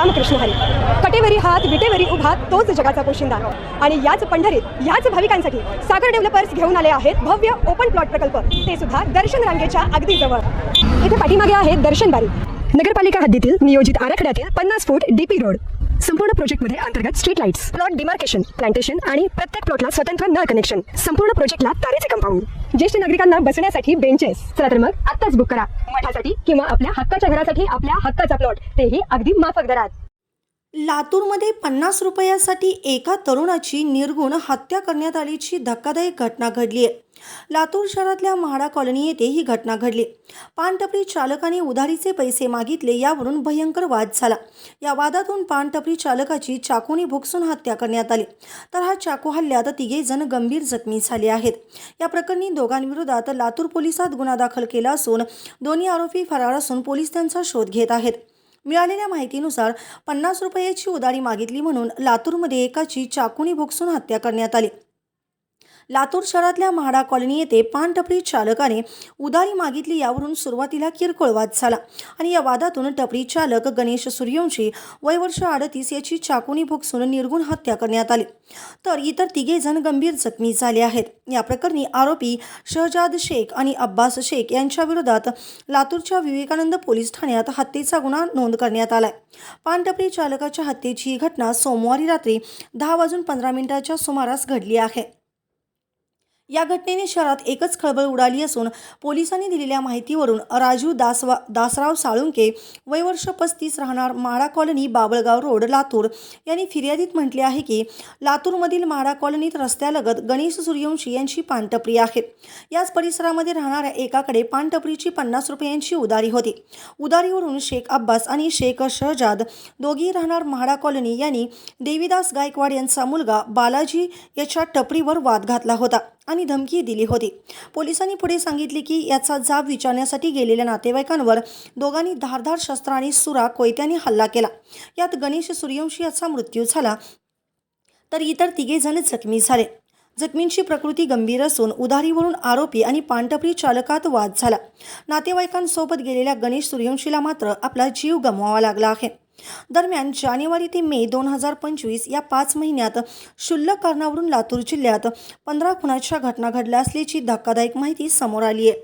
रामकृष्ण हरी. कटेवरी हात विटेवरी उभा तोच जगाचा पोशिंदा. आणि याच पंढरीत याच भाविकांसाठी सागर डेव्हलपर्स घेऊन आले आहेत भव्य ओपन प्लॉट प्रकल्प. ते सुद्धा दर्शन रांगेच्या अगदी जवळ. इथे पाठीमागे आहे दर्शन बारी. नगरपालिका हद्दीतील नियोजित आराखड्यातील पन्नास फूट डीपी रोड. संपूर्ण प्रोजेक्टमध्ये अंतर्गत street lights plot demarcation plantation आणि प्रत्येक प्लॉटला स्वतंत्र नळ कनेक्शन संपूर्ण प्रोजेक्टला तारेचे कंपाऊंड ज्येष्ठ नागरिकांना बसण्यासाठी बेंचेस चला तर मग आत्ताच बुक करा. मठासाठी किंवा आपल्या हक्काच्या घरासाठी आपल्या हक्काचा प्लॉट तेही अगदी माफक दरात. लातूरमध्ये पन्नास रुपयासाठी एका तरुणाची निर्गुण हत्या करण्यात आल्याची धक्कादायक घटना घडली आहे. लातूर शहरातल्या म्हाडा कॉलनी येथे ही घटना घडली. पानटपरी चालकाने उधारीचे पैसे मागितले यावरून भयंकर वाद झाला. या वादातून पानटपरी चालकाची चाकूने भुकसून हत्या करण्यात आली. तर हा चाकू हल्ल्यात तिघे जण गंभीर जखमी झाले आहेत. या प्रकरणी दोघांविरोधात लातूर पोलिसात गुन्हा दाखल केला असून दोन्ही आरोपी फरार असून पोलीस त्यांचा शोध घेत आहेत. मिळालेल्या माहितीनुसार पन्नास रुपयाची उदारी मागितली म्हणून लातूरमध्ये एकाची चाकूने भुकसून हत्या करण्यात आली. लातूर शहरातल्या म्हाडा कॉलनी येथे पानटपरी चालकाने उदारी मागितली यावरून सुरुवातीला किरकोळ वाद झाला. आणि या वादातून टपरी चालक गणेश सूर्यवंशी वय वर्ष अडतीस याची चाकुनी भुकसून निर्गुण हत्या करण्यात आली. तर इतर तिघे जण गंभीर जखमी झाले आहेत. या प्रकरणी आरोपी शहजाद शेख आणि अब्बास शेख यांच्या विरोधात लातूरच्या विवेकानंद पोलीस ठाण्यात हत्येचा गुन्हा नोंद करण्यात आलाय. पानटपरी चालकाच्या हत्येची ही घटना सोमवारी रात्री दहा वाजून पंधरा मिनिटाच्या सुमारास घडली आहे. या घटनेने शहरात एकच खळबळ उडाली असून पोलिसांनी दिलेल्या माहितीवरून राजू दासवा दासराव साळुंके वयवर्ष पस्तीस राहणार माडा कॉलनी बाबळगाव रोड लातूर. यांनी फिर्यादीत म्हटले आहे की लातूरमधील माडा कॉलनीत रस्त्यालगत गणेश सूर्यवंशी यांची पानटपरी आहे. याच परिसरामध्ये राहणाऱ्या एकाकडे पानटपरीची पन्नास रुपयांची उदारी होती. उदारीवरून शेख अब्बास आणि शेख शहजाद दोघी राहणार म्हाडा कॉलनी यांनी देवीदास गायकवाड यांचा मुलगा बालाजी याच्या टपरीवर वाद घातला होता. आणि धमकी दिली होती. पोलिसांनी पुढे सांगितले की याचा जाब विचारण्यासाठी गेलेल्या नातेवाईकांवर दोघांनी धारधार शस्त्र आणि सुरा कोयत्याने हल्ला केला. यात गणेश सूर्यवंशी याचा मृत्यू झाला. तर इतर तिघे जण जखमी झाले. जखमींची प्रकृती गंभीर असून उधारीवरून आरोपी आणि पानटपरी चालकात वाद झाला. नातेवाईकांसोबत गेलेल्या गणेश सूर्यवंशीला मात्र आपला जीव गमवावा लागला आहे. दरम्यान जानेवारी ते मे दोन हजार पंचवीस या पाच महिन्यात शुल्लक कारणावरून लातूर जिल्ह्यात पंधरा खुनाच्या घटना घडल्या असल्याची धक्कादायक माहिती समोर आली आहे.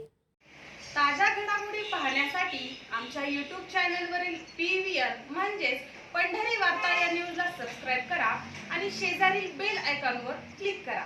ताज्या घडामोडी पाहण्यासाठी आमच्या यूट्यूब चॅनलवरील पी व्ही आर म्हणजेच पंढरी वार्ता या न्यूजला सबस्क्राईब करा आणि शेजारील बेल आयकॉनवर क्लिक करा.